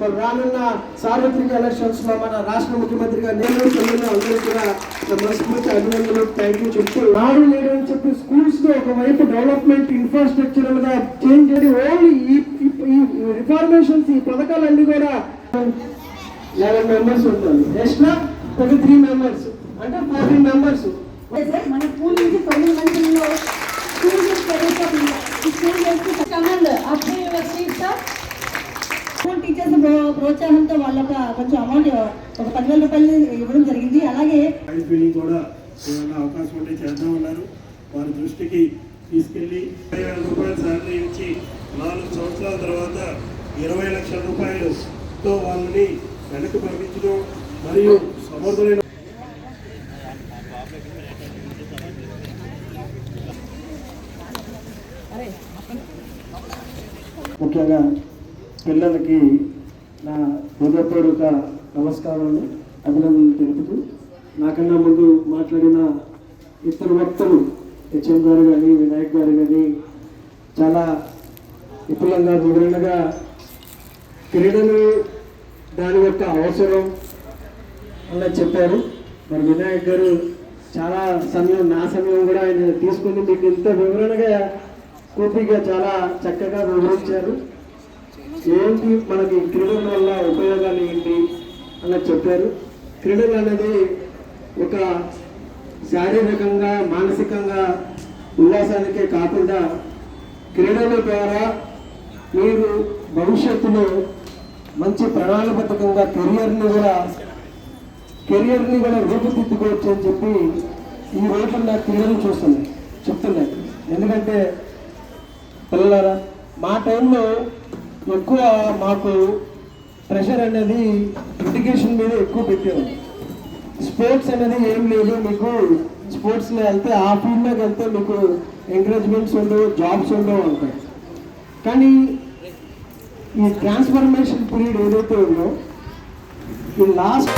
రానున్న సార్వత్రిక ఎలక్షన్స్లో మన రాష్ట్ర ముఖ్యమంత్రిగా నేను పిల్లలు అందరూ కూడా నా మనస్ఫూర్తి అభినందనలు థ్యాంక్ యూ చెప్తూ నాడు నేడు అని చెప్పి స్కూల్స్లో ఒకవైపు డెవలప్మెంట్ ఇన్ఫ్రాస్ట్రక్చరల్గా చేంజ్ చేసి ఓన్లీ ఈ ఈ రిఫార్మేషన్స్ ఈ పథకాలన్నీ కూడా లెవెన్ మెంబర్స్ ఉంటుంది ఎక్స్ట్రా థర్టీ త్రీ మెంబర్స్ అంటే ఫోర్టీన్ మెంబర్స్ మన స్కూల్ నుంచి తొమ్మిది మందిలో స్కూల్ నుంచి ప్రవేశం ఈ స్కూల్ స్కూల్ టీచర్స్ ప్రో- ప్రోత్సాహంతో వాళ్ళొక కొంచెం అమౌంట్ ఒక పదివేల రూపాయలు ఇవ్వడం జరిగింది. అలాగే కూడా ఏమైనా అవకాశం ఉంటే చేద్దామన్నారు వారి దృష్టికి తీసుకెళ్ళి ఇరవై వేల రూపాయల శాలరీ ఇచ్చి నాలుగు సంవత్సరాల తర్వాత ఇరవై లక్షల రూపాయలతో వాళ్ళని వెనక్కి పంపించడం మరియు సమర్థులైన ముఖ్యంగా పిల్లలకి నా హృదయపూర్వక నమస్కారాలు అభినందనలు తెలుపుతూ నాకన్నా ముందు మాట్లాడిన ఇతర వక్తలు హెచ్ఎం గారు కానీ వినాయక్ గారు కానీ చాలా విపులంగా వివరణగా క్రీడలు దాని యొక్క అవసరం అలా చెప్పారు. మరి వినాయక్ గారు చాలా సమయం నా సమయం కూడా ఆయన తీసుకుని మీకు ఇంత వివరణగా కూపిగా చాలా చక్కగా వివరించారు. ఏంటి మనకి క్రీడల వల్ల ఉపయోగాలు ఏంటి అన్నది చెప్పారు. క్రీడలు అనేది ఒక శారీరకంగా మానసికంగా ఉల్లాసానికే కాకుండా క్రీడల ద్వారా మీరు భవిష్యత్తులో మంచి ప్రణాళిబద్ధకంగా కెరియర్ని కూడా కెరియర్ని కూడా రూపుదిద్దుకోవచ్చు అని చెప్పి ఈ రోజుల్లో క్రీడలు చూస్తున్నాయి చెప్తున్నాయి ఎందుకంటే పిల్లలారా మా టైంలో ఎక్కువ మాకు ప్రెషర్ అనేది ఎడ్యుకేషన్ మీద ఎక్కువ పెట్టారు. స్పోర్ట్స్ అనేది ఏం లేదు మీకు స్పోర్ట్స్లో వెళ్తే ఆ ఫీల్డ్లోకి వెళ్తే మీకు ఎంకరేజ్మెంట్స్ ఉండవు జాబ్స్ ఉండవు అంటారు. కానీ ఈ ట్రాన్స్ఫర్మేషన్ పీరియడ్ ఏదైతే ఉందో ఈ లాస్ట్